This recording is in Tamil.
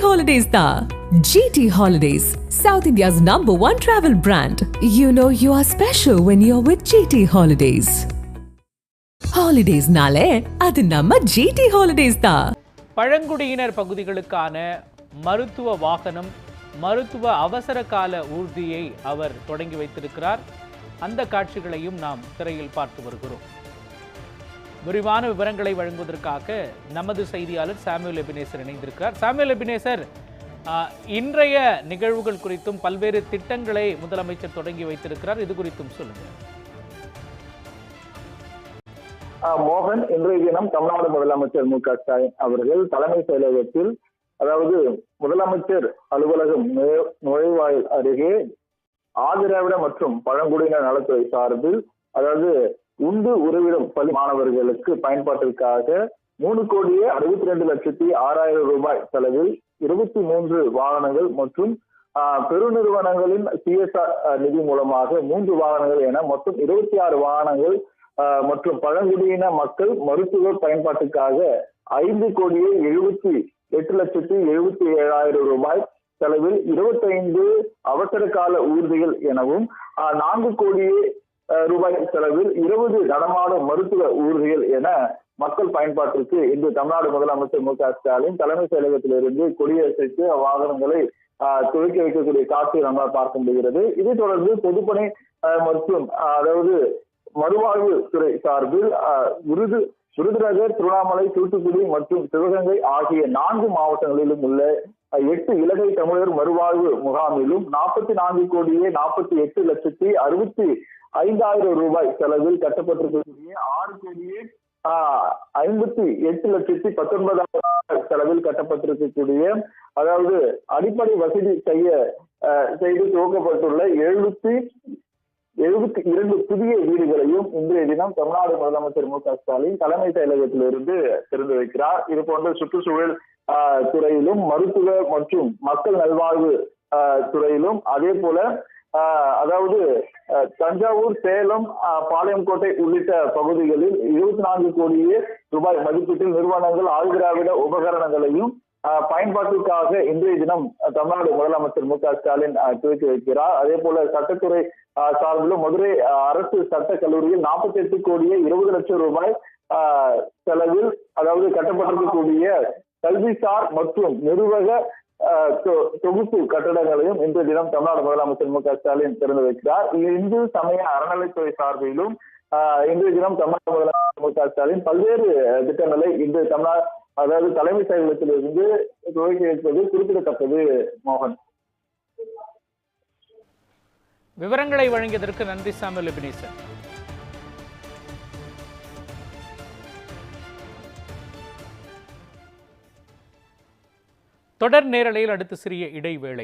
Holidays da. GT Holidays, South India's number one travel brand. You know you are special when you're with GT Holidays. Holidays-நாலே அது நம்ம GT Holidays தான். பழங்குடியினர் பகுதிகளுக்கான மருத்துவ வாகனம் மருத்துவ அவசர கால ஊர்தியை அவர் தொடங்கி வைத்திருக்கிறார் அந்த காட்சிகளையும் நாம் திரையில் பார்த்து வருகிறோம் விரிவான விவரங்களை வழங்குவதற்காக நமது செய்தியாளர் சாமுவேல் எபினேசர் இணைந்திருக்கிறார். சாமுவேல் எபினேசர் இன்றைய நிகழ்வுகள் குறித்தும் பல்வேறு திட்டங்களை முதலமைச்சர் தொடங்கி வைத்திருக்கிறார். இது குறித்தும் சொல்லுங்கள் மோகன் இன்றைய தினம் தமிழ்நாடு முதலமைச்சர் மு க ஸ்டாலின் அவர்கள் தலைமை செயலகத்தில் அதாவது முதலமைச்சர் அலுவலகம் நுழை- நுழைவாயில் அருகே ஆதிராவிட மற்றும் பழங்குடியினர் நலத்துறை சார்பில் அதாவது உண்டு உறவிடம் பள்ளி மாணவர்களுக்கு பயன்பாட்டிற்காக மூணு கோடியே அறுபத்தி ரெண்டு லட்சத்தி ஆறாயிரம் ரூபாய் செலவில் இருபத்தி மூன்று வாகனங்கள் மற்றும் ஆஹ், பெருநிறுவனங்களின் சிஎஸ்ஆர் நிதி மூலமாக மூன்று வாகனங்கள் என மொத்தம் இருபத்தி ஆறு வாகனங்கள் ஆஹ், மற்றும் பழங்குடியின மக்கள் மருத்துவ பயன்பாட்டுக்காக ஐந்து கோடியே எழுபத்தி எட்டு லட்சத்தி எழுபத்தி ஏழாயிரம் ரூபாய் செலவில் இருபத்தைந்து அவசர கால ஊர்திகள் எனவும் ஆஹ், நான்கு கோடியே ரூபாய் செலவில் இருபது நடமாடும் மருத்துவ ஊர்திகள் என மக்கள் பயன்பாட்டிற்கு இன்று தமிழ்நாடு முதலமைச்சர் மு க ஸ்டாலின் தலைமை செயலகத்திலிருந்து கொடியசைத்து வாகனங்களை துவக்கி வைக்கக்கூடிய காட்சி நம்மால் பார்க்க முடிகிறது. இதைத் தொடர்ந்து பொதுப்பணி மற்றும் அதாவது மறுவாழ்வு துறை சார்பில் விருது விருதுநகர் திருவண்ணாமலை தூத்துக்குடி மற்றும் சிவகங்கை ஆகிய நான்கு மாவட்டங்களிலும் உள்ள எட்டு இலங்கை தமிழர் மறுவாழ்வு முகாமிலும் நாற்பத்தி நான்கு கோடியே நாற்பத்தி எட்டு லட்சத்தி அறுபத்தி ஐந்தாயிரம் ரூபாய் செலவில் கட்டப்பட்டிருக்கக்கூடிய ஆறு கோடியே ஐம்பத்தி எட்டு லட்சத்தி பத்தொன்பதாயிரம் செலவில் கட்டப்பட்டிருக்கக்கூடிய அதாவது அடிப்படை வசதி செய்ய செய்து துவக்கப்பட்டுள்ள எழுபத்தி எழுபத்தி இரண்டு புதிய வீடுகளையும் இன்றைய தினம் தமிழ்நாடு முதலமைச்சர் மு க ஸ்டாலின் தலைமை செயலகத்திலிருந்து திறந்து வைக்கிறார். இது போன்ற சுற்றுச்சூழல் துறையிலும் மருத்துவ மற்றும் மக்கள் நல்வாழ்வு துறையிலும் அதே போல அதாவது தஞ்சாவூர் சேலம் ஆஹ், பாளையங்கோட்டை உள்ளிட்ட பகுதிகளில் இருபத்தி நான்கு கோடியே ரூபாய் மதிப்பீட்டில் நிறுவனங்கள் ஆழ்திராவிட உபகரணங்களையும் பயன்பாட்டிற்காக இன்றைய தினம் தமிழ்நாடு முதலமைச்சர் மு க ஸ்டாலின் துவக்கி வைக்கிறார். அதே போல சட்டத்துறை சார்பிலும் மதுரை அரசு சட்ட கல்லூரியில் நாற்பத்தி எட்டு கோடியே இருபது லட்சம் ரூபாய் ஆஹ், செலவில் அதாவது கட்டப்பட்டிருக்கக்கூடிய கல்விசார் மற்றும் நிர்வாக தொகுப்பு கட்டடங்களையும் இன்றைய தினம் தமிழ்நாடு முதலமைச்சர் மு க ஸ்டாலின் திறந்து வைக்கிறார். இந்து சமய அறநிலைத்துறை சார்பிலும் ஆஹ், இன்றைய தினம் தமிழ்நாடு முதலமைச்சர் மு க ஸ்டாலின் பல்வேறு திட்டங்களை இன்று தமிழ்நாடு அதாவது தலைமை செயலகத்திலிருந்து துவக்கி வைப்பது குறிப்பிடத்தக்கது மோகன். விவரங்களை வழங்கியதற்கு நன்றி சாமுவேல் எபினேசர் தொடர் நேரலையில் அடுத்து சிறிய இடைவேளை.